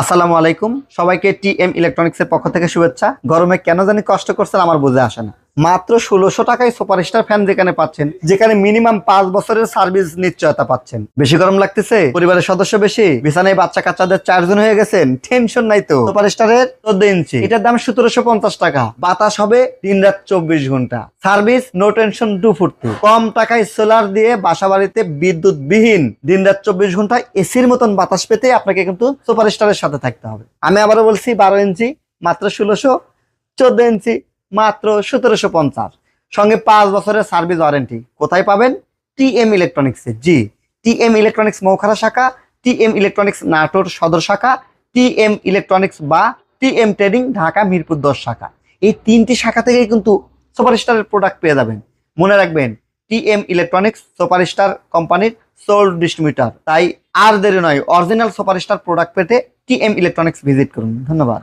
আসসালামু আলাইকুম। সবাইকে টি এম ইলেকট্রনিক্সের পক্ষ থেকে শুভেচ্ছা। গরমে কেন জানি কষ্ট করছেন আমার বুঝে আসে না। মাত্র ষোলোশো টাকায় সুপারস্টার ফ্যান যেখানে পাচ্ছেন, যেখানে মিনিমাম পাঁচ বছরের সার্ভিস নিশ্চয়তা পাচ্ছেন। বেশি গরম লাগতেছে, পরিবারের সদস্য বেশি, বিছানায় বাচ্চা কাচ্চাদের চারজন হয়ে গেছেন টেনশন নাই তো। সুপারস্টারের চোদ্দ ইঞ্চি। এটার দাম সতেরোশো পঞ্চাশ টাকা। বাতাস হবে দিন রাত চব্বিশ ঘণ্টা। সার্ভিস নো টেনশন টু ফুর্তি কম টাকায় সোলার দিয়ে বাসা বাড়িতে বিদ্যুৎ বিহীন দিন রাত চব্বিশ ঘণ্টা এসির মতন বাতাস পেতে আপনাকে কিন্তু সুপারস্টারের সাথে থাকতে হবে। আমি আবারও বলছি, বারো ইঞ্চি, মাত্র ষোলোশো, চোদ্দ ইঞ্চি। মাত্র সতেরোশো পঞ্চাশ। সঙ্গে পাঁচ বছরের সার্ভিস ওয়ারেন্টি। কোথায় পাবেন? টি এম ইলেকট্রনিক্সে। জি টি এম ইলেকট্রনিক্স মৌখারা শাখা টি এম ইলেকট্রনিক্স নাটোর সদর শাখা টি এম ইলেকট্রনিক্স বা T M trading Dhaka Mirpur দশ শাখা। এই তিনটি শাখা থেকে কিন্তু সুপারস্টারের প্রোডাক্ট পেয়ে যাবেন। মনে রাখবেন টি এম ইলেকট্রনিক্স সুপারস্টার কোম্পানির সোল ডিস্ট্রিবিউটার। তাই আর দেরি নয়, অরিজিনাল সুপারস্টার প্রোডাক্ট পেতে টি এম ইলেকট্রনিক্স ভিজিট করুন। ধন্যবাদ।